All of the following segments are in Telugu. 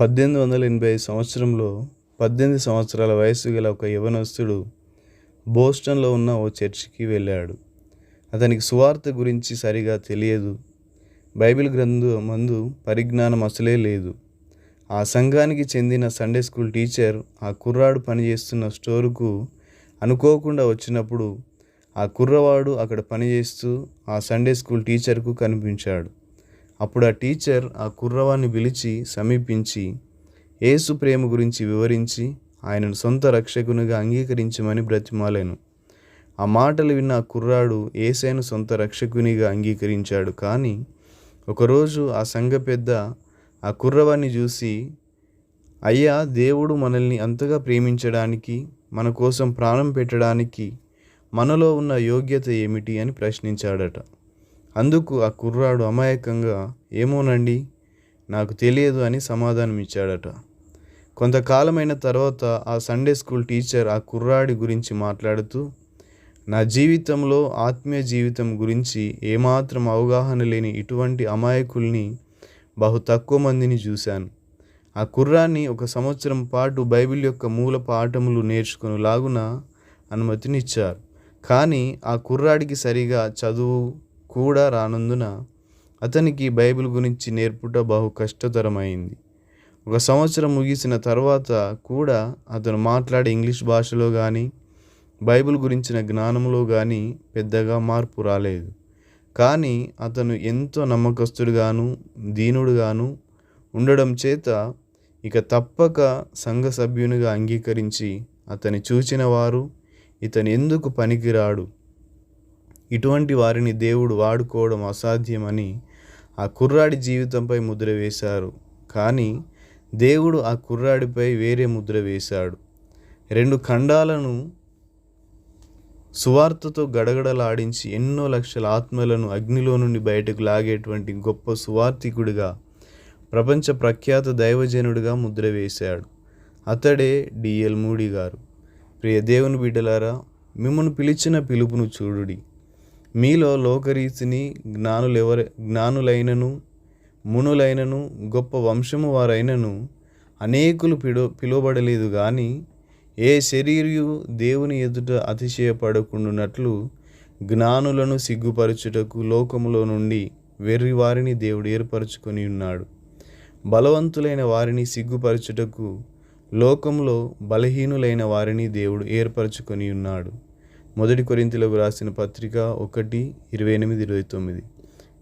పద్దెనిమిది వందల ఎనభై ఐదు సంవత్సరంలో పద్దెనిమిది సంవత్సరాల వయస్సు గల ఒక యవనస్తుడు బోస్టన్లో ఉన్న ఓ చర్చికి వెళ్ళాడు. అతనికి సువార్త గురించి సరిగా తెలియదు. బైబిల్ గ్రంథం మందు పరిజ్ఞానం అసలే లేదు. ఆ సంఘానికి చెందిన సండే స్కూల్ టీచర్ ఆ కుర్రాడు పనిచేస్తున్న స్టోరుకు అనుకోకుండా వచ్చినప్పుడు ఆ కుర్రవాడు అక్కడ పనిచేస్తూ ఆ సండే స్కూల్ టీచర్కు కనిపించాడు. అప్పుడు ఆ టీచర్ ఆ కుర్రవాన్ని పిలిచి సమీపించి యేసు ప్రేమ గురించి వివరించి ఆయనను సొంత రక్షకునిగా అంగీకరించమని బ్రతిమాలేను. ఆ మాటలు విన్న ఆ కుర్రాడు ఏసైను సొంత రక్షకునిగా అంగీకరించాడు. కానీ ఒకరోజు ఆ సంఘ పెద్ద ఆ కుర్రవాన్ని చూసి అయ్యా దేవుడు మనల్ని అంతగా ప్రేమించడానికి మన కోసం ప్రాణం పెట్టడానికి మనలో ఉన్న యోగ్యత ఏమిటి? అని ప్రశ్నించాడట. అందుకు ఆ కుర్రాడు అమాయకంగా ఏమోనండి నాకు తెలియదు అని సమాధానం ఇచ్చాడట కొంతకాలమైన తర్వాత ఆ సండే స్కూల్ టీచర్ ఆ కుర్రాడి గురించి మాట్లాడుతూ నా జీవితంలో ఆత్మీయ జీవితం గురించి ఏమాత్రం అవగాహన లేని ఇటువంటి అమాయకుల్ని బహు తక్కువ మందిని చూశాను. ఆ కుర్రాన్ని ఒక సంవత్సరం పాటు బైబిల్ యొక్క మూల పాఠములు నేర్చుకునేలాగున అనుమతినిచ్చారు. కానీ ఆ కుర్రాడికి సరిగా చదువు కూడా రానందున అతనికి బైబిల్ గురించి నేర్పుట బహు కష్టతరమైంది. ఒక సంవత్సరం ముగిసిన తర్వాత కూడా అతను మాట్లాడే ఇంగ్లీష్ భాషలో కానీ బైబిల్ గురించిన జ్ఞానంలో కానీ పెద్దగా మార్పు రాలేదు. కానీ అతను ఎంతో నమ్మకస్తుడుగాను దీనుడుగాను ఉండడం చేత ఇక తప్పక సంఘ సభ్యునిగా అంగీకరించి అతని చూచిన వారు ఇతను ఎందుకు పనికిరాడు? ఇటువంటి వారిని దేవుడు వాడుకోవడం అసాధ్యమని ఆ కుర్రాడి జీవితంపై ముద్ర వేశారు. కానీ దేవుడు ఆ కుర్రాడిపై వేరే ముద్ర వేశాడు. రెండు ఖండాలను సువార్తతో గడగడలాడించి ఎన్నో లక్షల ఆత్మలను అగ్నిలో నుండి బయటకు లాగేటువంటి గొప్ప సువార్థికుడిగా ప్రపంచ ప్రఖ్యాత దైవజనుడిగా ముద్ర వేశాడు. అతడే డిఎల్ మూడి గారు. ప్రియ దేవుని బిడ్డలారా మిమ్మల్ని పిలిచిన పిలుపును చూడుడి. మీలో లోకరీతిని జ్ఞానులెవర జ్ఞానులైనను మునులైనను గొప్ప వంశము వారైనను అనేకులు పిలు పిలువబడలేదు కానీ ఏ శరీరయు దేవుని ఎదుట అతిశయపడకుండునట్లు జ్ఞానులను సిగ్గుపరచుటకు లోకములో నుండి వెర్రి వారిని దేవుడు ఏర్పరచుకొని ఉన్నాడు. బలవంతులైన వారిని సిగ్గుపరచుటకు లోకంలో బలహీనులైన వారిని దేవుడు ఏర్పరచుకొని ఉన్నాడు. మొదటి కొరింతలకు రాసిన పత్రిక ఒకటి ఇరవై ఎనిమిది ఇరవై తొమ్మిది.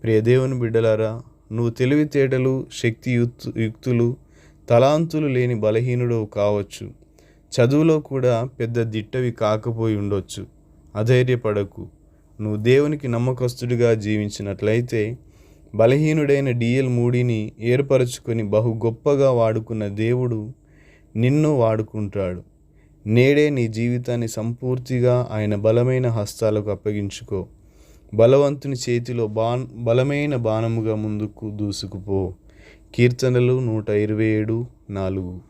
ప్రియ దేవుని బిడ్డలారా నువ్వు తెలివితేటలు శక్తి యుక్తులు తలాంతులు లేని బలహీనుడు కావచ్చు. చదువులో కూడా పెద్ద దిట్టవి కాకపోయి ఉండొచ్చు. అధైర్యపడకు. నువ్వు దేవునికి నమ్మకస్తుడిగా జీవించినట్లయితే బలహీనుడైన డిఎల్ మూడిని ఏర్పరచుకొని బహు గొప్పగా వాడుకున్న దేవుడు నిన్ను వాడుకుంటాడు. నేడే నీ జీవితాన్ని సంపూర్తిగా ఆయన బలమైన హస్తాలకు అప్పగించుకో. బలవంతుని చేతిలో బాన్ బలమైన బాణముగా ముందుకు దూసుకుపో. కీర్తనలు నూట ఇరవై ఏడు నాలుగు.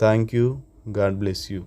Thank you God bless you